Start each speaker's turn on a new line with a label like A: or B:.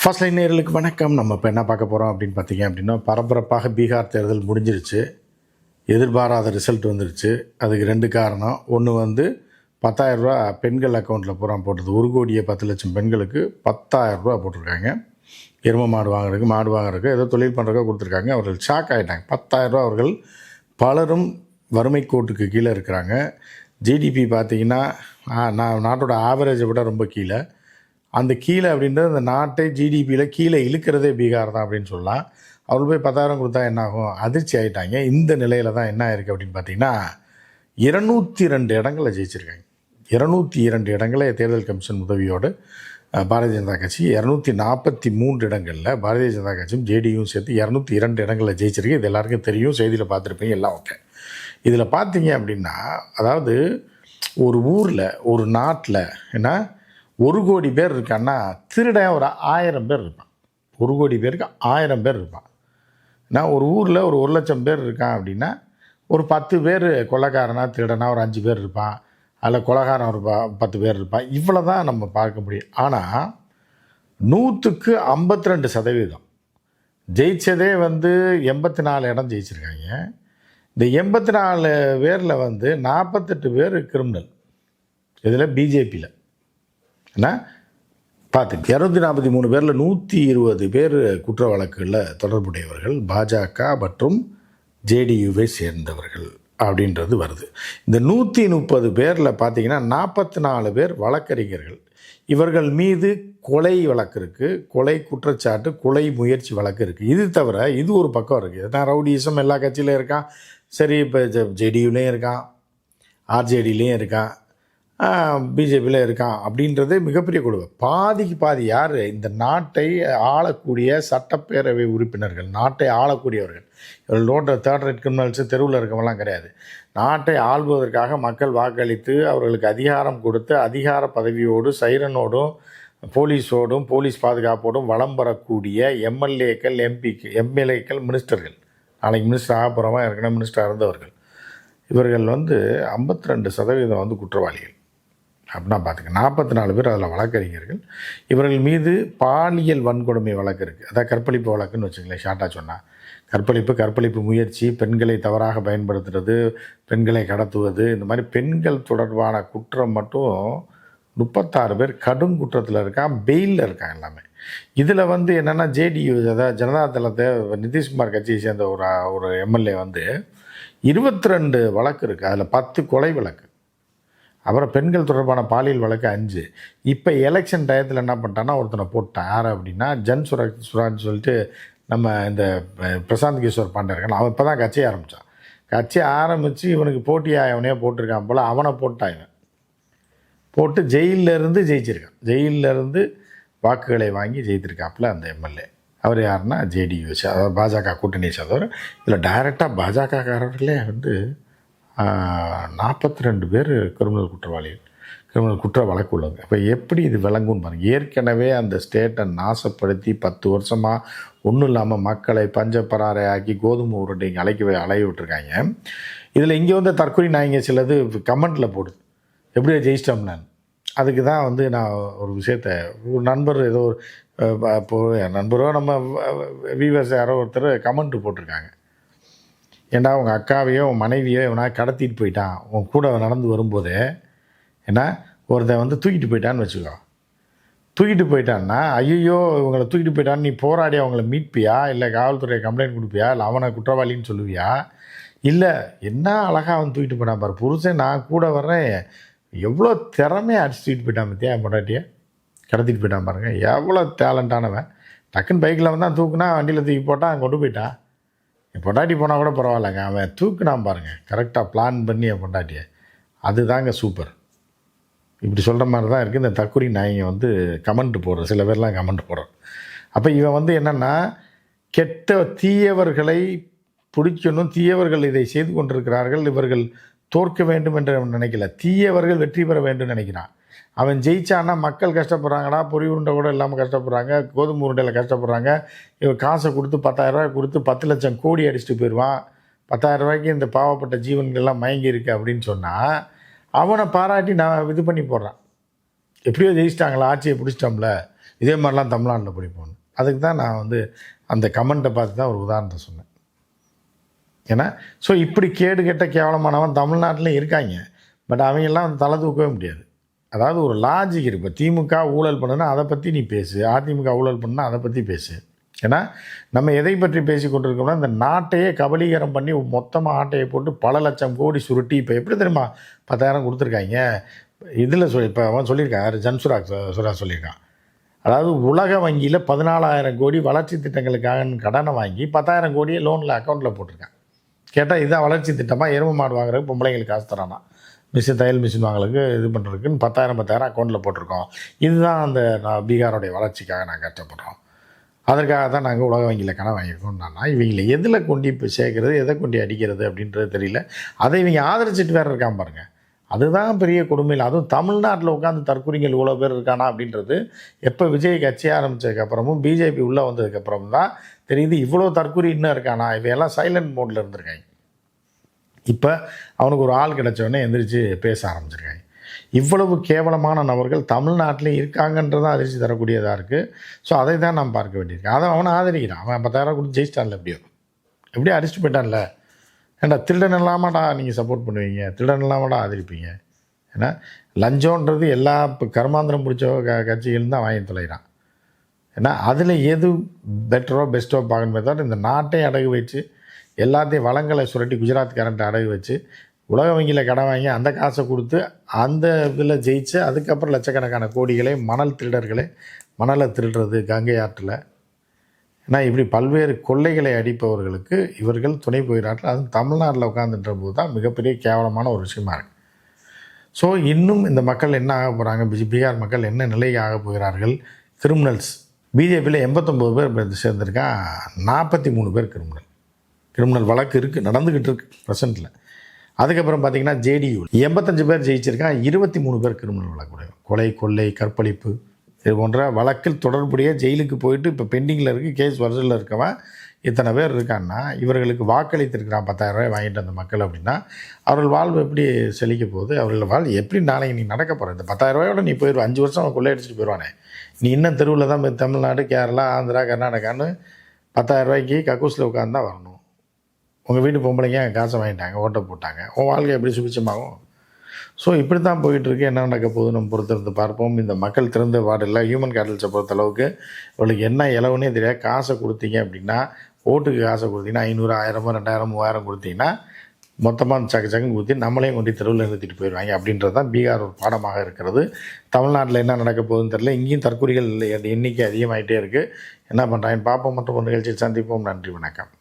A: First line நேர்களுக்கு வணக்கம். நம்ம இப்போ என்ன பார்க்க போகிறோம் அப்படின்னு பார்த்தீங்க அப்படின்னா பரபரப்பாக பீகார் தேர்தல் முடிஞ்சிருச்சு. எதிர்பாராத ரிசல்ட் வந்துருச்சு. அதுக்கு ரெண்டு காரணம். ஒன்று வந்து 10000 ரூபா பெண்கள் அக்கௌண்ட்டில் பூரா போட்டது. ஒரு கோடியே பத்து லட்சம் பெண்களுக்கு பத்தாயிரரூபா போட்டிருக்காங்க. எரும மாடு வாங்குறதுக்கு மாடு வாங்குறதுக்கு ஏதோ தொழில் பண்ணுறதுக்கோ கொடுத்துருக்காங்க. அவர்கள் ஷாக் ஆகிட்டாங்க பத்தாயிரரூபா அவர்கள் பலரும் வறுமை கோட்டுக்கு கீழே இருக்கிறாங்க. ஜிடிபி பார்த்தீங்கன்னா நான் நாட்டோட ஆவரேஜை விட ரொம்ப கீழே. அந்த கீழே அப்படின்றது அந்த நாட்டை ஜிடிபியில் கீழே இழுக்கிறதே பீகார் தான் அப்படின்னு சொல்லலாம். அவர்கள் போய் பத்தாயிரம் கொடுத்தா என்ன ஆகும் அதிர்ச்சி ஆகிட்டாங்க இந்த நிலையில தான் என்ன ஆயிருக்கு அப்படின்னு பார்த்தீங்கன்னா இருநூத்தி ரெண்டு இடங்களை ஜெயிச்சிருக்காங்க. இருநூத்தி இரண்டு இடங்களை தேர்தல் கமிஷன் உதவியோடு பாரதிய ஜனதா கட்சி இரநூத்தி நாற்பத்தி மூன்று இடங்களில் பாரதிய ஜனதா கட்சியும் ஜேடியும் சேர்த்து இரநூத்தி இரண்டு இடங்களில் ஜெயிச்சிருக்கு. இது எல்லாருக்கும் தெரியும். செய்தியில் பார்த்துருப்பீங்க. எல்லாம் ஓகே. இதில் பார்த்தீங்க அப்படின்னா அதாவது ஒரு ஊரில் ஒரு நாட்டில் என்ன? ஒரு கோடி பேர் இருக்கான்னா திருடன் ஒரு ஆயிரம் பேர் இருப்பான். ஒரு கோடி பேருக்கு ஆயிரம் பேர் இருப்பான். நான் ஒரு ஊரில் ஒரு ஒரு லட்சம் பேர் இருக்கான் அப்படின்னா ஒரு பத்து பேர் கொலைக்காரனா திருடனா ஒரு அஞ்சு பேர் இருப்பான். அதில் கொலகாரன் ஒரு ப- பத்து பேர் இருப்பான். இவ்வளோ தான் நம்ம பார்க்க முடியும். ஆனால் நூற்றுக்கு ஐம்பத்தி ரெண்டு சதவீதம் ஜெயிச்சதே வந்து எண்பத்தி நாலு இடம் ஜெயிச்சிருக்காங்க. இந்த எண்பத்தி நாலு பேரில் வந்து நாற்பத்தெட்டு பேர் கிரிமினல் இதில் பிஜேபியில் என்ன? பார்த்து இரநூத்தி நாற்பத்தி மூணு பேரில் நூற்றி இருபது பேர் குற்ற வழக்குகளில் தொடர்புடையவர்கள் பாஜக மற்றும் ஜேடியுவை சேர்ந்தவர்கள் அப்படின்றது வருது. இந்த நூற்றி முப்பது பேரில் பார்த்தீங்கன்னா நாற்பத்தி நாலு பேர் வழக்கறிஞர்கள். இவர்கள் மீது கொலை வழக்கு இருக்குது கொலை குற்றச்சாட்டு கொலை முயற்சி வழக்கு இருக்குது இது தவிர இது ஒரு பக்கம் இருக்குது தான் ரவுடிசம் எல்லா கட்சியிலையும் இருக்கான். சரி இப்போ ஜெடியுலேயும் இருக்கான். ஆர்ஜேடியிலையும் இருக்கான். பிஜேபியில் இருக்கான் அப்படின்றது மிகப்பெரிய கொடுமை. பாதிக்கு பாதி யார்? இந்த நாட்டை ஆளக்கூடிய சட்டப்பேரவை உறுப்பினர்கள் நாட்டை ஆளக்கூடியவர்கள். இவர்கள் நோட்ட தேர்ட் ரேட் கிரிமினல்ஸு தெருவில் இருக்கவெல்லாம் கிடையாது. நாட்டை ஆள்வதற்காக மக்கள் வாக்களித்து அவர்களுக்கு அதிகாரம் கொடுத்து அதிகார பதவியோடு சைரனோடும் போலீஸோடும் போலீஸ் பாதுகாப்போடும் வளம் வரக்கூடிய எம்எல்ஏக்கள் எம்பிக்கு எம்எல்ஏக்கள் மினிஸ்டர்கள். நாளைக்கு மினிஸ்டர் ஆக ஏற்கனவே மினிஸ்டர் இருந்தவர்கள். இவர்கள் வந்து 52% ரெண்டு சதவீதம் வந்து குற்றவாளிகள். அப்படின்னா பார்த்துங்க நாற்பத்தி நாலு பேர் அதில் வழக்கறிஞர்கள். இவர்கள் மீது பாலியல் வன்கொடுமை வழக்கு இருக்குது அதான் கற்பழிப்பு வழக்குன்னு வச்சுங்களேன் ஷார்ட்டாக சொன்னால் கற்பழிப்பு கற்பழிப்பு முயற்சி பெண்களை தவறாக பயன்படுத்துறது பெண்களை கடத்துவது இந்த மாதிரி பெண்கள் தொடர்பான குற்றம் மட்டும் முப்பத்தாறு பேர் கடும் குற்றத்தில் இருக்கான் பெயிலில் இருக்கான் எல்லாமே. இதில் வந்து என்னென்னா ஜேடியு அதாவது ஜனதா தளத்தை நிதிஷ்குமார் கட்சியை சேர்ந்த ஒரு ஒரு எம்எல்ஏ வந்து இருபத்தி ரெண்டு வழக்கு இருக்குது அதில் பத்து கொலை வழக்கு. அப்புறம் பெண்கள் தொடர்பான பாலியல் வழக்கு அஞ்சு. இப்போ எலெக்ஷன் டயத்தில் என்ன பண்ணிட்டான்னா ஒருத்தனை போட்டான் யார் அப்படின்னா ஜன் சுரா சுரான்னு சொல்லிட்டு நம்ம இந்த பிரசாந்த் கிஷோர் பாண்டே இருக்கான். அவன் இப்போ தான் கட்சியை ஆரம்பித்தான் கட்சி ஆரம்பித்து இவனுக்கு போட்டியாக அவனே போட்டிருக்கான் போல் அவனை போட்டான் இவன். போட்டு ஜெயிலிருந்து இருந்து ஜெயிச்சிருக்கான். ஜெயிலிருந்து இருந்து வாக்குகளை வாங்கி ஜெயித்திருக்காப்புல அந்த எம்எல்ஏ. அவர் யாருன்னா ஜேடியு அதாவது பாஜக கூட்டணி சேர்ந்தவர். இதில் டைரெக்டாக பாஜகக்காரர்களே வந்து நாற்பத்தி ரெண்டு பேர் கிரிமினல் குற்றவாளிகள் கிரிமினல் குற்ற வழக்கு உள்ளவங்க. அப்போ எப்படி இது விளங்கும்னு பாருங்க. ஏற்கனவே அந்த ஸ்டேட்டை நாசப்படுத்தி பத்து வருஷமாக ஒன்றும் இல்லாமல் மக்களை பஞ்சப்பராரை ஆக்கி கோதுமை இங்கே அழைக்க அலைய விட்டுருக்காங்க. இதில் இங்கே வந்து தற்கொலை இங்கே சிலது கமெண்ட்டில் போடுது. எப்படியோ ஜெயிச்சிட்டோம் நான்? அதுக்கு தான் வந்து நான் ஒரு விஷயத்த ஒரு நண்பர் ஏதோ ஒரு இப்போ நண்பரோ நம்ம வீவர்ஸ் யாரோ ஒருத்தர் கமெண்ட் போட்டிருக்காங்க. ஏண்டா உங்கள் அக்காவையோ உன் மனைவியோ இவனா கடத்திட்டு போயிட்டான்? உன் கூட நடந்து வரும்போது என்ன? ஒருத்தன் வந்து தூக்கிட்டு போயிட்டான்னு வச்சுக்கோ. தூக்கிட்டு போயிட்டான்னா ஐயோ இவங்களை தூக்கிட்டு போயிட்டான்னு நீ போராடி அவங்கள மீட்பியா? இல்லை காவல்துறை கம்ப்ளைண்ட் கொடுப்பியா? இல்லை அவனை குற்றவாளின்னு சொல்லுவியா? இல்லை என்ன அழகாக அவன் தூக்கிட்டு போயிட்டான் பாரு. புருஷன் நான் கூட வர்றேன். எவ்வளோ திறமையாக அடிச்சு தூக்கிட்டு போயிட்டான் பத்தியா என் பொண்டாட்டியை? கடத்திட்டு போயிட்டான் பாருங்கள் எவ்வளோ டேலண்டானவன் டக்குன்னு பைக்கில் வந்தான் தூக்குனா வண்டியில் தூக்கி போட்டான் அவன் கொண்டு போயிட்டான். என் பொண்டாட்டி போனால் கூட பரவாயில்லங்க. அவன் தூக்குனான் பாருங்கள் கரெக்டாக பிளான் பண்ணி என் பொண்டாட்டியை. அதுதாங்க சூப்பர் இப்படி சொல்கிற மாதிரி தான் இருக்குது இந்த தக்குரி நாயங்க வந்து கமெண்ட் போடுற சில பேர்லாம் கமெண்ட் போடுறோம் அப்போ இவன் வந்து என்னென்னா கெட்ட தீயவர்களை பிடிக்கணும். தீயவர்கள் இதை செய்து கொண்டிருக்கிறார்கள். இவர்கள் தோற்க வேண்டும் என்று நினைக்கல. தீயவர்கள் வெற்றி பெற வேண்டும் நினைக்கிறான். அவன் ஜெயிச்சான்னா மக்கள் கஷ்டப்படுறாங்கடா பொறி உருண்டை கூட இல்லாமல் கஷ்டப்படுறாங்க கோதுமை உருண்டையில் கஷ்டப்படுறாங்க. இவன் காசை கொடுத்து பத்தாயிரரூவா கொடுத்து பத்து லட்சம் கோடி அடிச்சுட்டு போயிடுவான். பத்தாயிரரூவாய்க்கு இந்த பாவப்பட்ட ஜீவன்கள்லாம் மயங்கி இருக்கு அப்படின்னு சொன்னால் அவனை பாராட்டி நான் இது பண்ணி போடுறான். எப்படியோ ஜெயிச்சிட்டாங்களா ஆட்சியை பிடிச்சிட்டோம்ல. இதே மாதிரிலாம் தமிழ்நாட்டில் பிடிப்போம் அதுக்கு தான் நான் வந்து அந்த கமெண்ட்டை பார்த்து தான் ஒரு உதாரணத்தை சொன்னேன். ஏன்னா ஸோ இப்படி கேடு கெட்ட கேவலமானவன் தமிழ்நாட்டிலையும் இருக்காங்க. பட் அவங்கெல்லாம் வந்து தலை தூக்கவே முடியாது. அதாவது ஒரு லாஜிக் இருக்கு. இப்போ திமுக ஊழல் பண்ணுனா அதை பற்றி நீ பேசு. அதிமுக ஊழல் பண்ணுனா அதை பற்றி பேசு. ஏன்னா நம்ம எதை பற்றி பேசி கொண்டிருக்கோம்னா இந்த நாட்டையே கபலீகரம் பண்ணி மொத்தமாக ஆட்டையை போட்டு பல லட்சம் கோடி சுருட்டி இப்போ எப்படி தெரியுமா பத்தாயிரம் கொடுத்துருக்காங்க? இதில் சொல்லி இப்போ அவன் சொல்லியிருக்கான் ஜன்சுராக் சுரா சொல்லியிருக்கான். அதாவது உலக வங்கியில் பதினாலாயிரம் கோடி வளர்ச்சி திட்டங்களுக்காக கடனை வாங்கி பத்தாயிரம் கோடியை லோனில் அக்கௌண்ட்டில் போட்டிருக்கான். கேட்டால் இதுதான் வளர்ச்சி திட்டமாக எருமை மாடு வாங்குறதுக்கு பொம்பளைங்களுக்கு காசு தரானா? மிஷின் தையல் மிஷின் வாங்கலுக்கு இது பண்ணுறதுக்குன்னு பத்தாயிரம் பத்தாயிரம் அக்கௌண்ட்டில் போட்டிருக்கோம். இதுதான் அந்த நான் பீகாரோடைய வளர்ச்சிக்காக நாங்கள் கஷ்டப்படுறோம். அதற்காக தான் நாங்கள் உலக வங்கியில் கடன் வாங்கியிருக்கோம்னா இவங்களை எதில் கொண்டு இப்போ சேர்க்குறது எதை கொண்டு அடிக்கிறது அப்படின்றது தெரியல. அதை இவங்க ஆதரிச்சிட்டு வேறு இருக்காம பாருங்கள் அதுதான் பெரிய கொடுமையில். அதுவும் தமிழ்நாட்டில் உட்காந்து தற்கொலைகள் இவ்வளோ பேர் இருக்கானா அப்படின்றது எப்போ விஜய் கட்சி ஆரம்பித்ததுக்கப்புறமும் பிஜேபி உள்ளே வந்ததுக்கப்புறம் தான் தெரியுது இவ்வளோ தற்கொலை இன்னும் இருக்கானா. இவையெல்லாம் சைலண்ட் மோடில் இருந்திருக்காங்க. இப்போ அவனுக்கு ஒரு ஆள் கிடச்சவொடனே எந்திரிச்சு பேச ஆரம்பிச்சிருக்காங்க. இவ்வளவு கேவலமான நபர்கள் தமிழ்நாட்டிலையும் இருக்காங்கன்றதான் அதிர்ச்சி தரக்கூடியதாக இருக்குது ஸோ அதை தான் நாம் பார்க்க வேண்டியிருக்கு. அதை அவனை ஆதரிக்கிறான். அவன் பத்தாயிரம் கொடுத்து ஜெயிச்சிட்டான்ல எப்படியோ. எப்படியோ அடிச்சுட்டு போயிட்டான்ல. ஏண்டா திருடன் இல்லாமடா நீங்கள் சப்போர்ட் பண்ணுவீங்க? திருடன் இல்லாமடா ஆதரிப்பீங்க? ஏன்னா லஞ்சம்ன்றது எல்லா இப்போ கர்மாந்திரம் பிடிச்ச க கட்சிகள் தான் வாங்கி தொலைகிறான் ஏன்னா அதில் எது பெட்டரோ பெஸ்ட்டோ பார்க்கணுமே தவிர இந்த நாட்டை அடகு வச்சு எல்லாத்தையும் வளங்களை சுரட்டி குஜராத் கரண்ட் அடகு வச்சு உலக வங்கியில் கடன் வாங்கி அந்த காசை கொடுத்து அந்த இதில் ஜெயிச்சு அதுக்கப்புறம் லட்சக்கணக்கான கோடிகளை மணல் திருடர்களை மணலை திருடுறது கங்கை ஆற்றில். ஏன்னா இப்படி பல்வேறு கொள்ளைகளை அடிப்பவர்களுக்கு இவர்கள் துணை போகிறார்கள் அதுவும் தமிழ்நாட்டில் உட்காந்துன்ற போது தான் மிகப்பெரிய கேவலமான ஒரு விஷயமா இருக்குது ஸோ இன்னும் இந்த மக்கள் என்ன ஆக போகிறாங்க பீகார் மக்கள் என்ன நிலைக்கு ஆக போகிறார்கள்? கிரிமினல்ஸ். பிஜேபியில் எண்பத்தொம்போது பேர் இப்ப சேர்ந்திருக்கான் நாற்பத்தி மூணு பேர் கிரிமினல். கிரிமினல் வழக்கு இருக்குது நடந்துக்கிட்டு இருக்கு ப்ரெசண்ட்டில் அதுக்கப்புறம் பார்த்தீங்கன்னா ஜேடியூ எண்பத்தஞ்சு பேர் ஜெயிச்சிருக்கான் இருபத்தி மூணு பேர் கிரிமினல் வழக்கு கொலை கொள்ளை கற்பழிப்பு இது போன்ற வழக்கில் தொடர்புடைய ஜெயிலுக்கு போயிட்டு இப்போ பெண்டிங்கில் இருக்குது கேஸ் வருஷத்தில் இருக்கவன் இத்தனை பேர் இருக்கான்னா இவர்களுக்கு வாக்களித்திருக்கிறான் பத்தாயிரம் ரூபாய் வாங்கிட்டு வந்த மக்கள் அப்படின்னா அவர்கள் வாழ்வு எப்படி செழிக்க போகுது? அவர்கள் வாழ் எப்படி நாளைக்கு நீ நடக்க போகிற இந்த பத்தாயிரம் ரூபாயோட நீ போயிடுவ அஞ்சு வருஷம் அவன் கொள்ளையடிச்சிட்டு போயிடுவானே நீ இன்னும் தெருவில் தான் தமிழ்நாடு கேரளா ஆந்திரா கர்நாடகான்னு பத்தாயிரம் ரூபாய்க்கு கக்கூஸில் உட்காந்து தான் வரணும். உங்கள் வீட்டு பொம்பளைங்க காசை வாங்கிட்டாங்க ஓட்டை போட்டாங்க? உன் வாழ்க்கை எப்படி சுபிச்சமாகும் ஸோ இப்படி தான் போயிட்டுருக்கு. என்ன நடக்க போகுது நம்ம பொறுத்திருந்து பார்ப்போம். இந்த மக்கள் திறந்த பாடில்லை ஹியூமன் கேட்டல்ஸை பொறுத்த அளவுக்கு இவளுக்கு என்ன இலவுனே தெரியாது. காசை கொடுத்தீங்க அப்படின்னா ஓட்டுக்கு காசை கொடுத்தீங்கன்னா ஐநூறு ஆயிரமோ ரெண்டாயிரம் மூவாயிரம் கொடுத்தீங்கன்னா மொத்தமாக சக்கு சக்கு ஊற்றி நம்மளையும் கொண்டு தெருவில் நிறுத்திட்டு போயிடுவாங்க. அப்படின்றது தான் பீகார் ஒரு பாடமாக இருக்கிறது. தமிழ்நாட்டில் என்ன நடக்க போகுதுன்னு தெரியல. இங்கேயும் தற்கொலைகள் எண்ணிக்கை அதிகமாகிட்டே இருக்குது என்ன பண்ணுறாங்க பார்ப்போம் மற்றும் ஒரு நிகழ்ச்சியில் சந்திப்போம். நன்றி வணக்கம்.